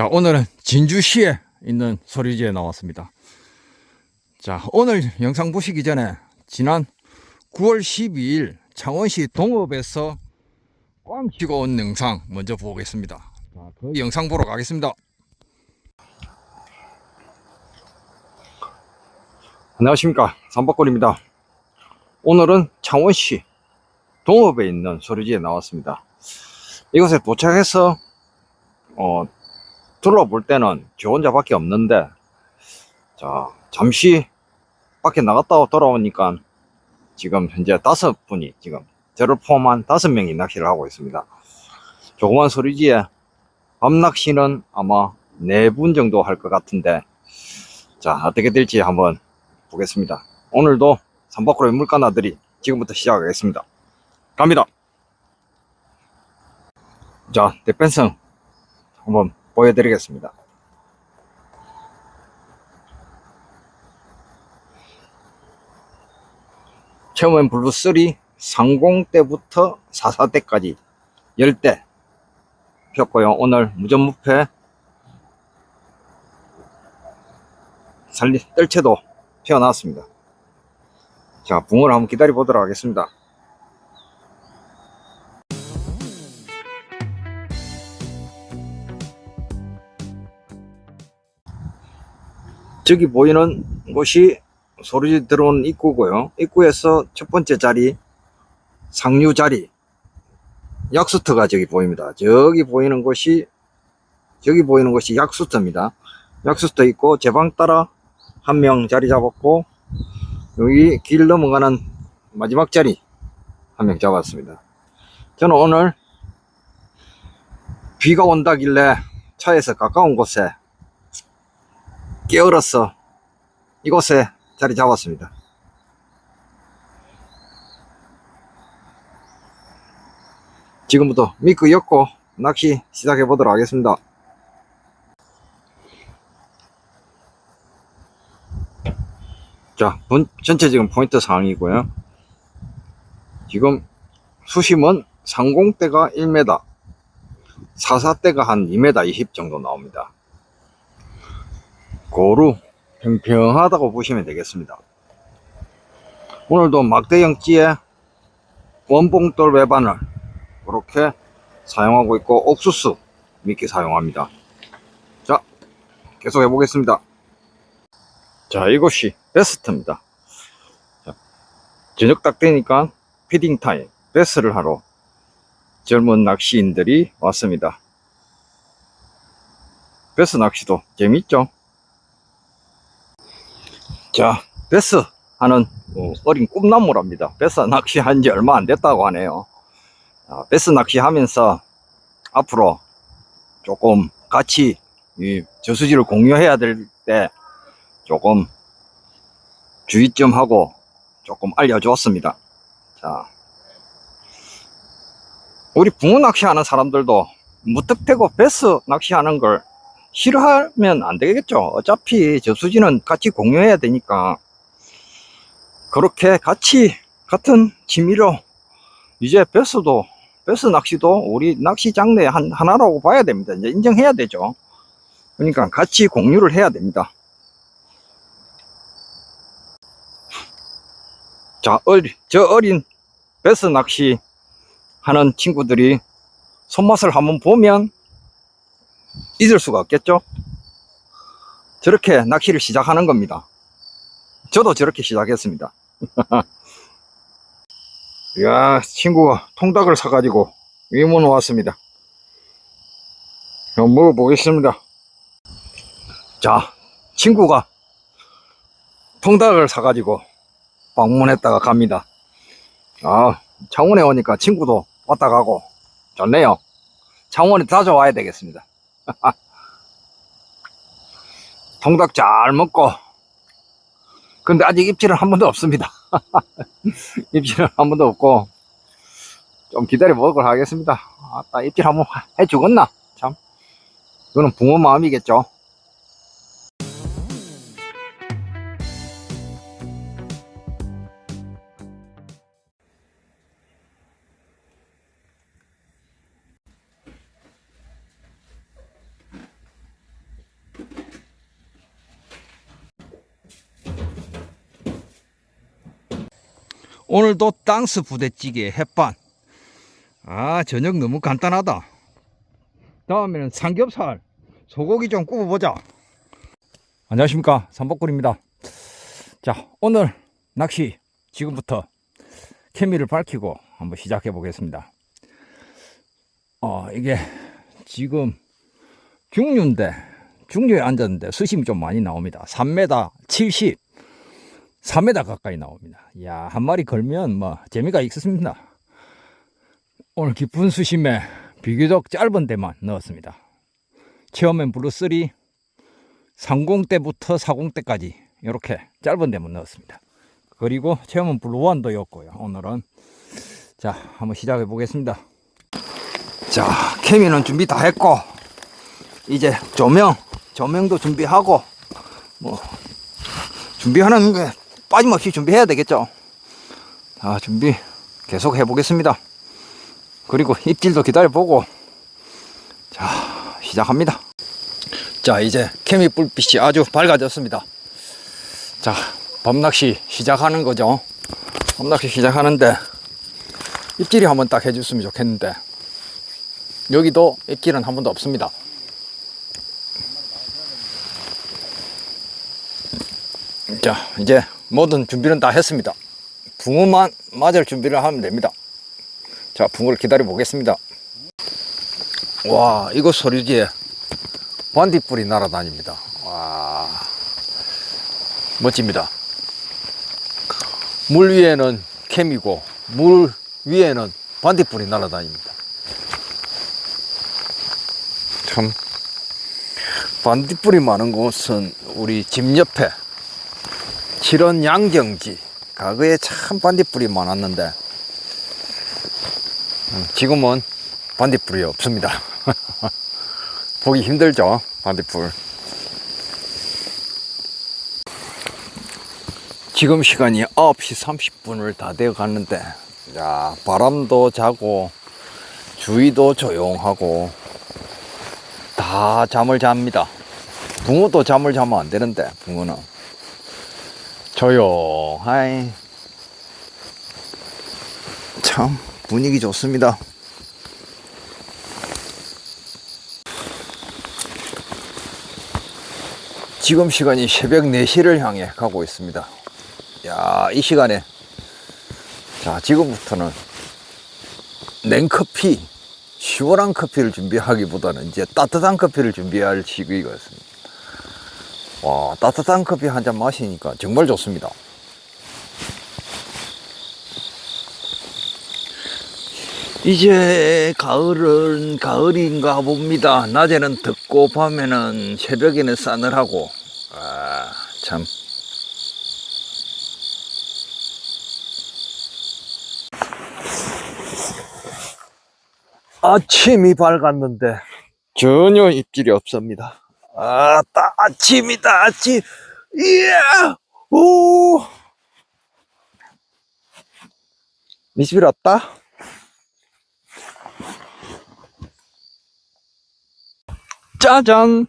자, 오늘은 진주시에 있는 소리지에 나왔습니다. 자, 오늘 영상 보시기 전에 지난 9월 12일 창원시 동읍에서 꽝 치고 온 영상 먼저 보겠습니다. 자, 그 영상 보러 가겠습니다. 안녕하십니까. 삼박골입니다. 오늘은 창원시 동읍에 있는 소리지에 나왔습니다. 이곳에 도착해서 어, 둘러볼 때는 저 혼자밖에 없는데 자 잠시 밖에 나갔다 돌아오니까 지금 현재 다섯 분이 지금 저를 포함한 다섯 명이 낚시를 하고 있습니다. 조그만 소리지에 밤 낚시는 아마 네 분 정도 할 것 같은데 자 어떻게 될지 한번 보겠습니다. 오늘도 삼박구로의 물가나들이 지금부터 시작하겠습니다. 갑니다. 자 대펜성 한번 보여드리겠습니다. 처음엔 블루3 상공 때부터 44 때까지 10대 폈고요. 오늘 무전무패 살리 뜰채도 피어났습니다. 자, 붕어를 한번 기다려 보도록 하겠습니다. 저기 보이는 곳이 소리 들어온 입구고요. 입구에서 첫 번째 자리, 상류 자리, 약수터가 저기 보입니다. 저기 보이는 곳이, 저기 보이는 곳이 약수터입니다. 약수터 있고, 제 방 따라 한 명 자리 잡았고, 여기 길 넘어가는 마지막 자리 한 명 잡았습니다. 저는 오늘 비가 온다길래 차에서 가까운 곳에 깨어러서 이곳에 자리 잡았습니다. 지금부터 미끄 엮고 낚시 시작해 보도록 하겠습니다. 자, 본, 전체 지금 포인트 상황이고요. 지금 수심은 상공대가 1m, 사사대가 한 2m 20 정도 나옵니다. 고루 평평하다고 보시면 되겠습니다. 오늘도 막대형찌에 원봉돌 외반을 그렇게 사용하고 있고 옥수수 미끼 사용합니다. 자, 계속 해보겠습니다. 자, 이곳이 베스트입니다. 자, 저녁 딱 되니까 피딩 타임, 베스를 하러 젊은 낚시인들이 왔습니다. 베스 낚시도 재밌죠? 자, 베스 하는 어, 어린 꿈나무랍니다. 베스 낚시한 지 얼마 안 됐다고 하네요. 아, 베스 낚시하면서 앞으로 조금 같이 이 저수지를 공유해야 될 때 조금 주의 좀 하고 조금 알려주었습니다. 자, 우리 붕어 낚시하는 사람들도 무턱대고 베스 낚시하는 걸 싫어하면 안 되겠죠. 어차피 저수지는 같이 공유해야 되니까 그렇게 같이 같은 취미로 이제 베스도 베스 낚시도 우리 낚시 장르의 한, 하나라고 봐야 됩니다. 이제 인정해야 되죠. 그러니까 같이 공유를 해야 됩니다. 자, 어리, 저 어린 베스 낚시 하는 친구들이 손맛을 한번 보면 잊을 수가 없겠죠? 저렇게 낚시를 시작하는 겁니다. 저도 저렇게 시작했습니다. 이야, 친구가 통닭을 사가지고 위문 왔습니다. 한번 먹어보겠습니다. 자, 친구가 통닭을 사가지고 방문했다가 갑니다. 아, 창원에 오니까 친구도 왔다 가고 좋네요. 창원에 자주 와야 되겠습니다. 통닭 잘 먹고 근데 아직 입질은 한 번도 없습니다. 입질은 한 번도 없고 좀 기다려 보도록 하겠습니다. 아따 입질 한번 해 주겠나? 참 이거는 붕어 마음이겠죠. 오늘도 땅스 부대찌개 햇반. 아, 저녁 너무 간단하다. 다음에는 삼겹살, 소고기 좀 구워보자. 안녕하십니까. 삼복골입니다. 자, 오늘 낚시 지금부터 케미를 밝히고 한번 시작해 보겠습니다. 어, 이게 지금 중류인데, 중류에 앉았는데 수심이 좀 많이 나옵니다. 3m 70, 3m 가까이 나옵니다. 이야, 한 마리 걸면 뭐 재미가 있었습니다. 오늘 깊은 수심에 비교적 짧은 데만 넣었습니다. 체험엔 블루 3, 30대부터 40대까지 이렇게 짧은 데만 넣었습니다. 그리고 체험은 블루 1도 였고요. 오늘은 자 한번 시작해 보겠습니다. 자 케미는 준비 다 했고 이제 조명 조명도 준비하고 뭐 준비하는 게 빠짐없이 준비해야 되겠죠. 자 준비 계속 해보겠습니다. 그리고 입질도 기다려보고 자 시작합니다. 자 이제 케미 불빛이 아주 밝아졌습니다. 자 범낚시 시작하는 거죠. 범낚시 시작하는데 입질이 한번 딱 해줬으면 좋겠는데 여기도 입질은 한 번도 없습니다. 자 이제 모든 준비는 다 했습니다. 붕어만 맞을 준비를 하면 됩니다. 자 붕어를 기다려 보겠습니다. 와 이거 소리지에 반딧불이 날아다닙니다. 와 멋집니다. 물 위에는 캠이고 물 위에는 반딧불이 날아다닙니다. 참 반딧불이 많은 곳은 우리 집 옆에 칠원 양경지 과거에 참 반딧불이 많았는데 음, 지금은 반딧불이 없습니다. 보기 힘들죠 반딧불. 지금 시간이 9시 30분을 다 되어 갔는데 야 바람도 자고 주위도 조용하고 다 잠을 잡니다. 붕어도 잠을 자면 안 되는데 붕어는 조용 하이 참 분위기 좋습니다. 지금 시간이 새벽 4시를 향해 가고 있습니다. 야, 이 시간에 자, 지금부터는 냉커피, 시원한 커피를 준비하기보다는 이제 따뜻한 커피를 준비할 시기였습니다. 와, 따뜻한 커피 한 잔 마시니까 정말 좋습니다. 이제 가을은 가을인가 봅니다. 낮에는 덥고 밤에는 새벽에는 싸늘하고 아, 참 아침이 밝았는데 전혀 입질이 없습니다. 아따 아침이다 아침 이야 오 미스빌 왔다 짜잔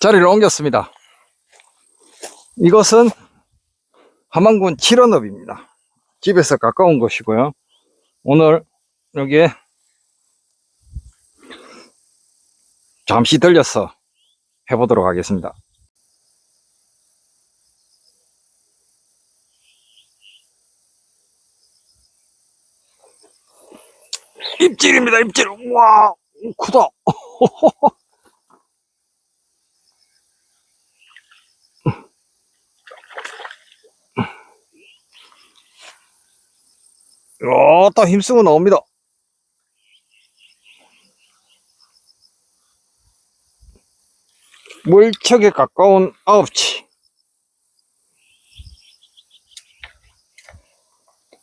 자리를 옮겼습니다. 이것은 함안군 칠원읍입니다. 집에서 가까운 곳이고요. 오늘 여기에 잠시 들려서 해보도록 하겠습니다. 입질입니다, 입질. 와, 크다. 야, 딱 힘쓰고 나옵니다. 물척에 가까운 아홉치.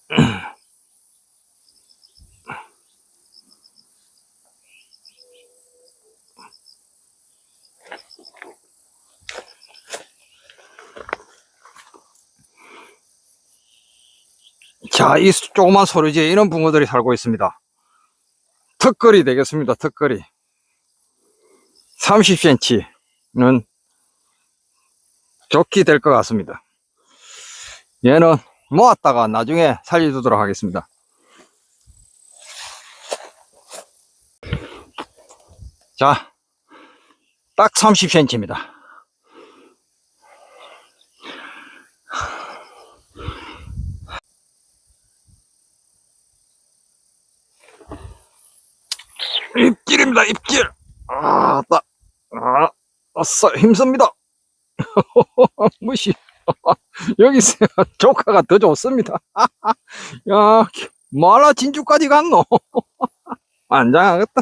자, 이 조그만 소리지에 이런 붕어들이 살고 있습니다. 턱걸이 되겠습니다, 턱걸이. 30cm 는 좋게 될 것 같습니다. 얘는 모았다가 나중에 살려두도록 하겠습니다. 자, 딱 30cm입니다. 입질입니다, 입질. 아, 따, 아, 아싸, 힘씁니다. 무시. 여기 있어요. 조카가 더 좋습니다. 야, 마라 진주까지 갔노? 안장하겠다.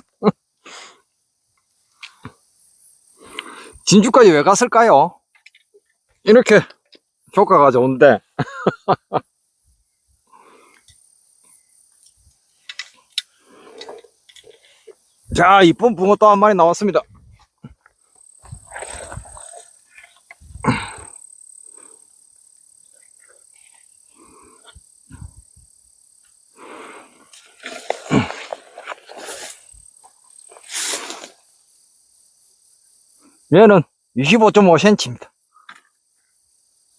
진주까지 왜 갔을까요? 이렇게 조카가 좋은데. 자, 이쁜 붕어 또 한 마리 나왔습니다. 얘는 25.5cm입니다.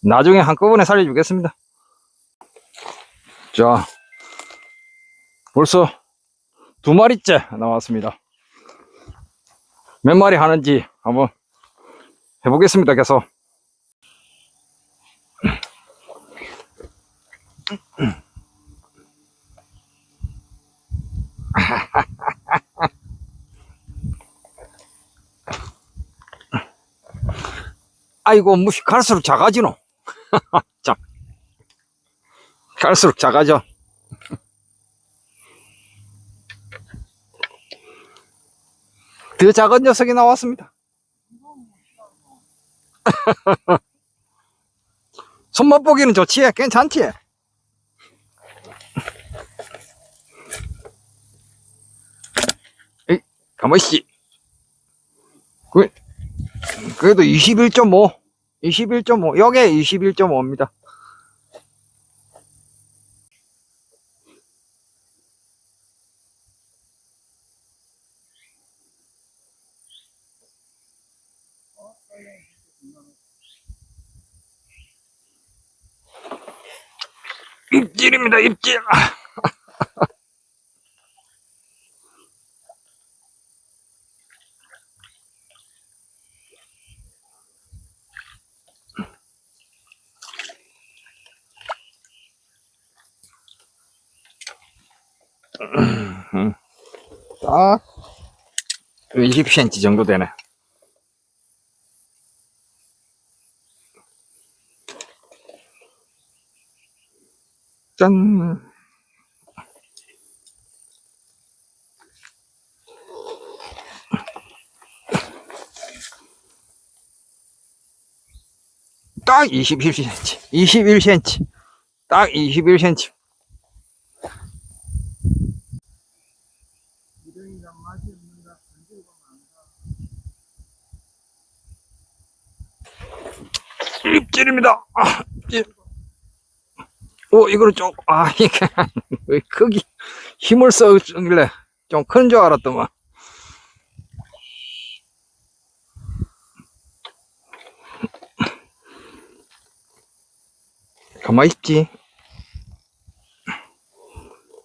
나중에 한꺼번에 살려주겠습니다. 자, 벌써 두 마리째 나왔습니다. 몇 마리 하는지 한번 해보겠습니다. 계속. 아이고, 무시, 갈수록 작아지노. 자. 갈수록 작아져. 더 작은 녀석이 나왔습니다. 손맛 보기는 좋지? 괜찮지? 가만있지. 그, 그래도 21.5. 21.5. 여기에 21.5입니다. 입질입니다, 입질. 딱 20cm 정도 되네. 짠. 딱 21cm. 21cm. 딱 21cm. 입질입니다. 아. 오, 이거는 좀, 아, 이게, 왜 크기, 힘을 써길래 좀 큰 줄 알았더만. 가만히 있지.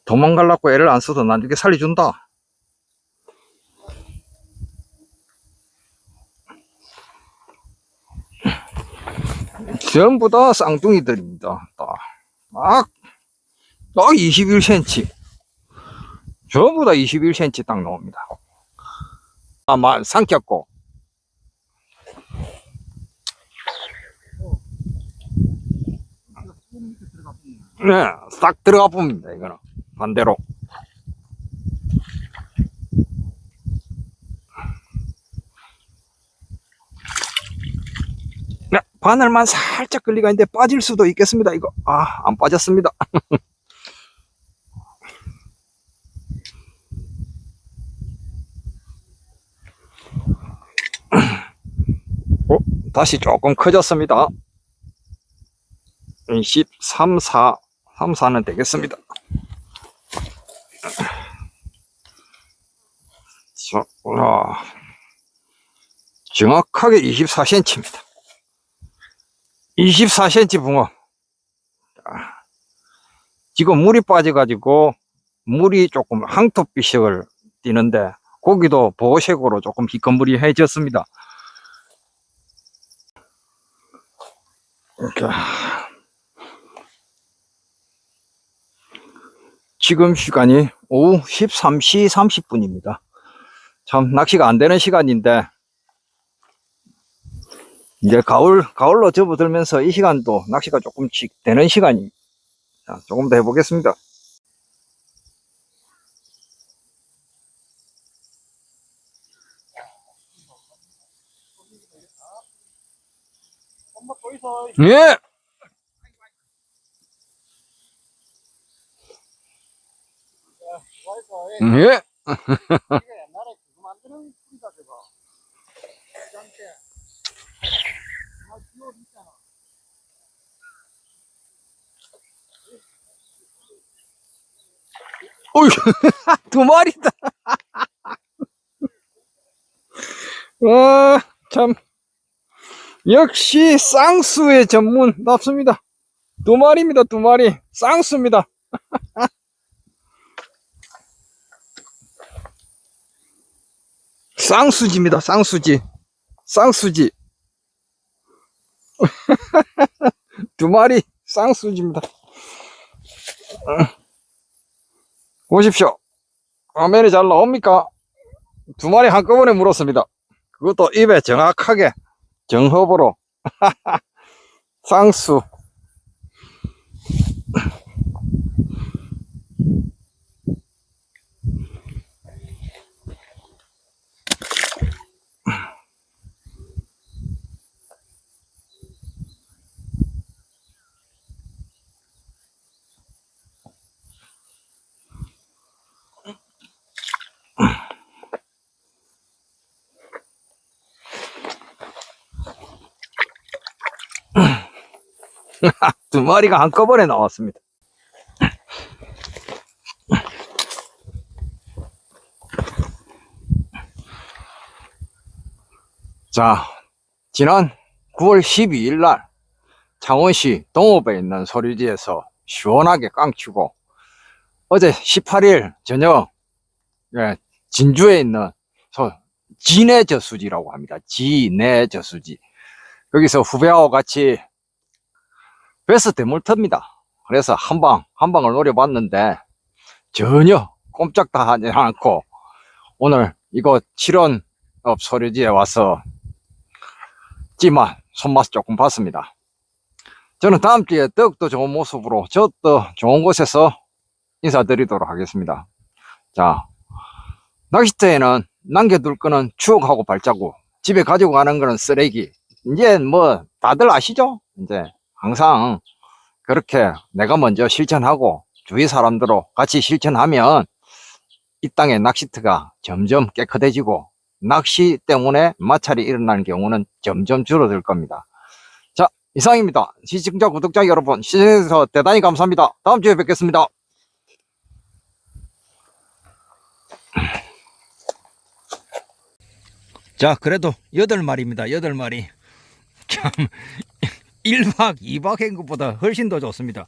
도망갈라고 애를 안 써도 난 이렇게 살려준다. 전부 다 쌍둥이들입니다. 딱, 딱, 딱 21cm. 전부 다 21cm 딱 나옵니다. 아마 삼켰고. 네, 싹 들어가 봅니다, 이거는. 반대로. 네, 바늘만 살짝 끌리가 있는데 빠질 수도 있겠습니다. 이거 아 안 빠졌습니다. 어, 다시 조금 커졌습니다. 13, 4, 3, 4는 되겠습니다. 자, 와, 정확하게 24cm입니다. 24cm 붕어. 지금 물이 빠져가지고 물이 조금 황토빛을 띠는데 고기도 보호색으로 조금 희건무리해졌습니다. 자, 지금 시간이 오후 13시 30분입니다. 참 낚시가 안 되는 시간인데 이제 가을 가을로 접어들면서 이 시간도 낚시가 조금씩 되는 시간이 자, 조금 더 해보겠습니다. 예. 예. 옛날에 그거 만드는 풀이다 저거. 짱게. 아, 비올 있잖아. 어이, 두 마리다. 와, 참. 역시 쌍수의 전문 답습니다. 두 마리입니다, 두 마리. 쌍수입니다. 쌍수지입니다, 쌍수지. 쌍수지. 두 마리 쌍수지입니다. 보십시오. 화면이 잘 나옵니까? 두 마리 한꺼번에 물었습니다. 그것도 입에 정확하게 정hợp으로 쌍수. 두 마리가 한꺼번에 나왔습니다. 자, 지난 9월 12일 날 창원시 동호배에 있는 소리지에서 시원하게 깡치고 어제 18일 저녁 예, 진주에 있는 소, 진해 저수지라고 합니다. 진해 저수지. 거기서 후배하고 같이 베스 대물터입니다. 그래서 한 방, 한 방을 노려봤는데 전혀 꼼짝도 하지 않고 오늘 이거 7원업 소리지에 와서 찌만 손맛 조금 봤습니다. 저는 다음 주에 더욱더 좋은 모습으로 저 또 좋은 곳에서 인사드리도록 하겠습니다. 자, 낚시터에는 남겨둘 거는 추억하고 발자국, 집에 가지고 가는 거는 쓰레기. 이제 뭐 다들 아시죠? 이제 항상 그렇게 내가 먼저 실천하고 주위 사람들로 같이 실천하면 이 땅의 낚시터가 점점 깨끗해지고 낚시 때문에 마찰이 일어나는 경우는 점점 줄어들 겁니다. 자, 이상입니다. 시청자, 구독자 여러분, 시청해주셔서 대단히 감사합니다. 다음 주에 뵙겠습니다. 자, 그래도 8마리입니다. 8마리. 참, 1박, 2박 한 것보다 훨씬 더 좋습니다.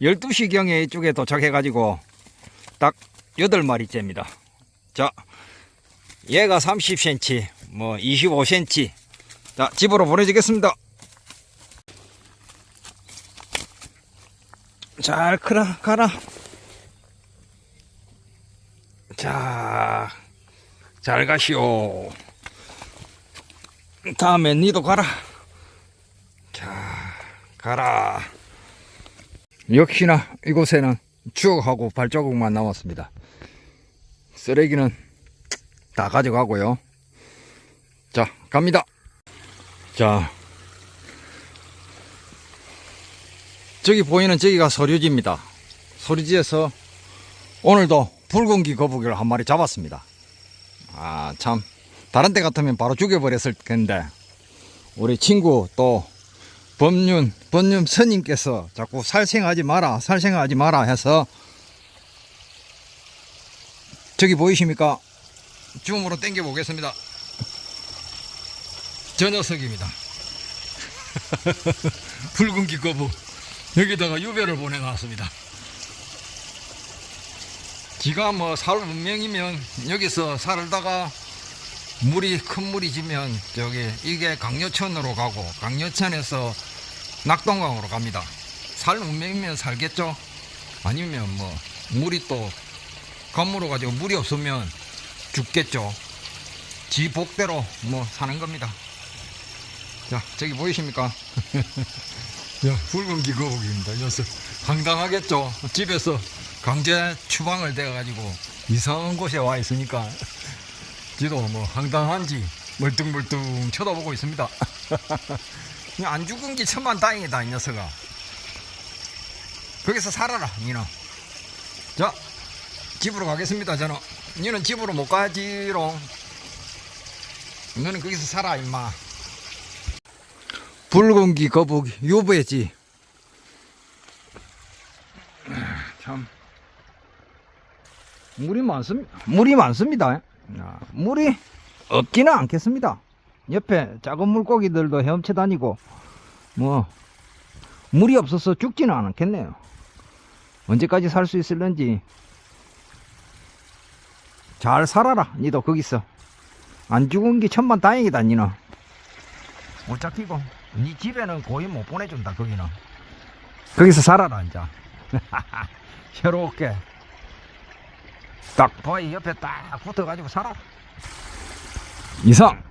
12시경에 이쪽에 도착해가지고 딱 8마리째입니다. 자, 얘가 30cm, 뭐 25cm. 자, 집으로 보내주겠습니다. 잘 크라, 가라. 자, 잘 가시오. 다음에 니도 가라. 자, 가라. 역시나 이곳에는 추억하고 발자국만 남았습니다. 쓰레기는 다 가져가고요. 자, 갑니다. 자, 저기 보이는 저기가 서류지입니다. 서류지에서 오늘도 붉은기 거북이를 한 마리 잡았습니다. 아, 참. 다른 때 같으면 바로 죽여버렸을 텐데, 우리 친구 또 법륜, 법륜 스님께서 자꾸 살생하지 마라, 살생하지 마라 해서 저기 보이십니까? 줌으로 당겨 보겠습니다. 저 녀석입니다. 붉은 기거부 여기다가 유배를 보내놨습니다. 지가 뭐살 운명이면 여기서 살다가 물이 큰 물이 지면 저기 이게 강려천으로 가고 강려천에서 낙동강으로 갑니다. 살 운명이면 살겠죠? 아니면 뭐 물이 또 건물로 가지고 물이 없으면 죽겠죠. 지 복대로 뭐 사는 겁니다. 자, 저기 보이십니까? 야, 붉은 기거북입니다. 녀석. 황당하겠죠? 집에서 강제 추방을 돼가지고 이상한 곳에 와 있으니까 지도 뭐 황당한지 멀뚱멀뚱 쳐다보고 있습니다. 그냥 안 죽은 게 천만 다행이다, 이 녀석아. 거기서 살아라, 니는. 자, 집으로 가겠습니다, 저는. 니는 집으로 못 가지롱. 너는 거기서 살아, 임마. 붉은 기 거북이, 요배지. 참. 물이 많습니다. 물이 많습니다. 아, 물이 없지는 않겠습니다. 옆에 작은 물고기들도 헤엄쳐 다니고, 뭐, 물이 없어서 죽지는 않겠네요. 언제까지 살 수 있을런지. 잘 살아라, 니도 거기서. 안 죽은 게 천만 다행이다, 니는. 못 잡히고, 니 집에는 거의 못 보내준다, 거기는. 거기서 살아라, 이제. 새롭게. 딱, 바위 옆에 딱 붙어가지고 살아. 이상.